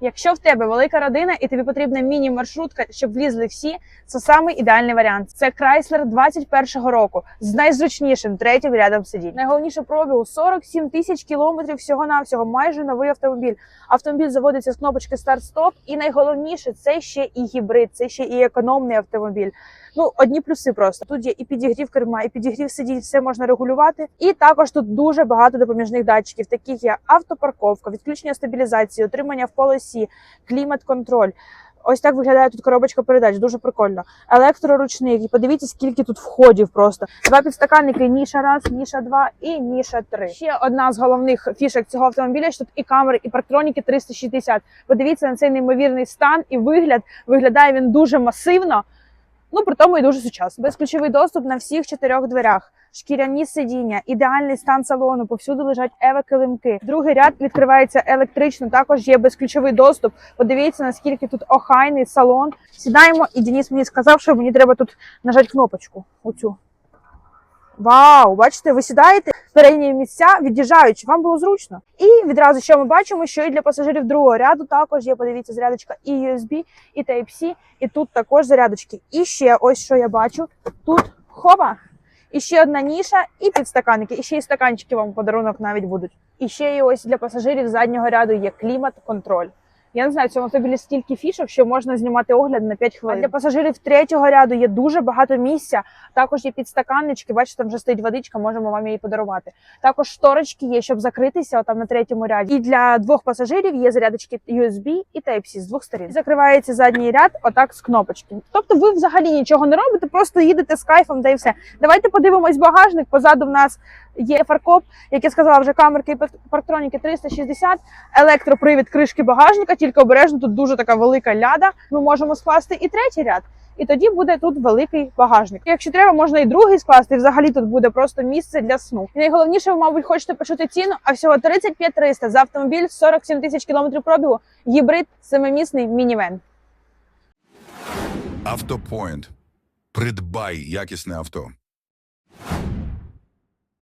Якщо в тебе велика родина і тобі потрібна міні-маршрутка, щоб влізли всі, це самий ідеальний варіант. Це Chrysler 21-го року з найзручнішим третім рядом сидінь. Найголовніше пробігу 47 тисяч кілометрів всього навсього майже новий автомобіль. Автомобіль заводиться з кнопочки старт-стоп, і найголовніше це ще і гібрид, це ще і економний автомобіль. Ну, одні плюси просто. Тут є і підігрів керма, і підігрів сидінь, все можна регулювати. І також тут дуже багато допоміжних датчиків, таких як автопарковка, відключення стабілізації, отримання в полосі, клімат-контроль. Ось так виглядає тут коробочка передач, дуже прикольно. Електроручник. І подивіться, скільки тут входів просто. Два підстаканники, ніша раз, ніша два і ніша три. Ще одна з головних фішок цього автомобіля, що тут і камери, і парктроніки 360. Подивіться на цей неймовірний стан і вигляд. Виглядає він дуже масивно. Ну, при тому і дуже сучасно. Безключовий доступ на всіх чотирьох дверях, шкіряні сидіння, ідеальний стан салону, повсюди лежать ева-килимки. Другий ряд відкривається електрично, також є безключовий доступ. Подивіться, наскільки тут охайний салон. Сідаємо, і Денис мені сказав, що мені треба тут нажати кнопочку. Оцю. Вау! Бачите, ви сідаєте передні місця, від'їжджаючи, вам було зручно. І відразу що ми бачимо, що і для пасажирів другого ряду також є, подивіться, зарядочка і USB, і Type-C, і тут також зарядочки. І ще ось що я бачу. Тут хова, і ще одна ніша, і підстаканники, і ще й стаканчики вам подарунок навіть будуть. І ще і ось для пасажирів заднього ряду є клімат-контроль. Я не знаю, в цьому автомобілі стільки фішок, що можна знімати огляд на 5 хвилин. А для пасажирів третього ряду є дуже багато місця. Також є підстаканнички. Бачите, там вже стоїть водичка, можемо вам її подарувати. Також шторочки є, щоб закритися там на третьому ряді. І для двох пасажирів є зарядочки USB і Type-C з двох сторін. Закривається задній ряд, отак з кнопочки. Тобто, ви взагалі нічого не робите, просто їдете з кайфом, та й все. Давайте подивимось багажник. Позаду в нас є фаркоп, як я сказала, вже камерки і парктроніки 360, електропривід кришки багажника, тільки обережно тут дуже така велика ляда. Ми можемо скласти і третій ряд. І тоді буде тут великий багажник. Якщо треба, можна і другий скласти. і Взагалі тут буде просто місце для сну. І найголовніше, ви, мабуть, хочете почути ціну, а всього 35 300 за автомобіль 47 тисяч кілометрів пробігу, гібрид, семимісний мінівен. Автопоінт. Придбай якісне авто.